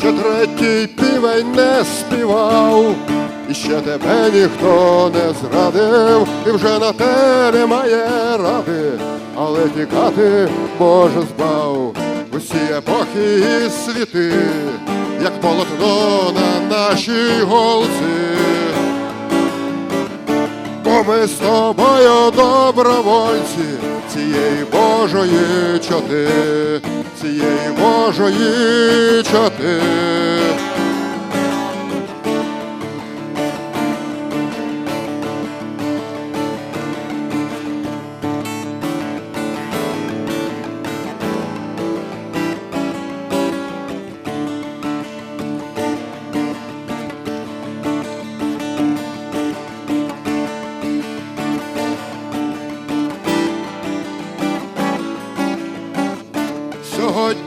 ще третій півень не співав, і ще тебе ніхто не зрадив, і вже на те немає ради, але тікати Боже збав усі епохи і світи, як полотно на нашій голці. Бо ми з тобою добровольці цієї Божої чоти, цієї Божої чоти.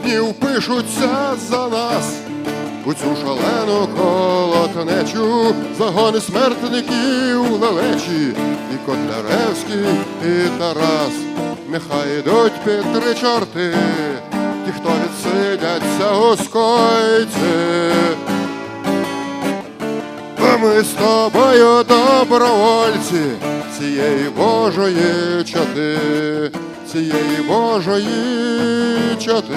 Сьогодні впишуться за нас. У цю шалену колотнечу загони смертників лелечі, і Котляревський, і Тарас, нехай йдуть під три чорти, ті, хто відсидяться у скойці. Бо ми з тобою добровольці цієї Божої чоти, цієї Божої чоти.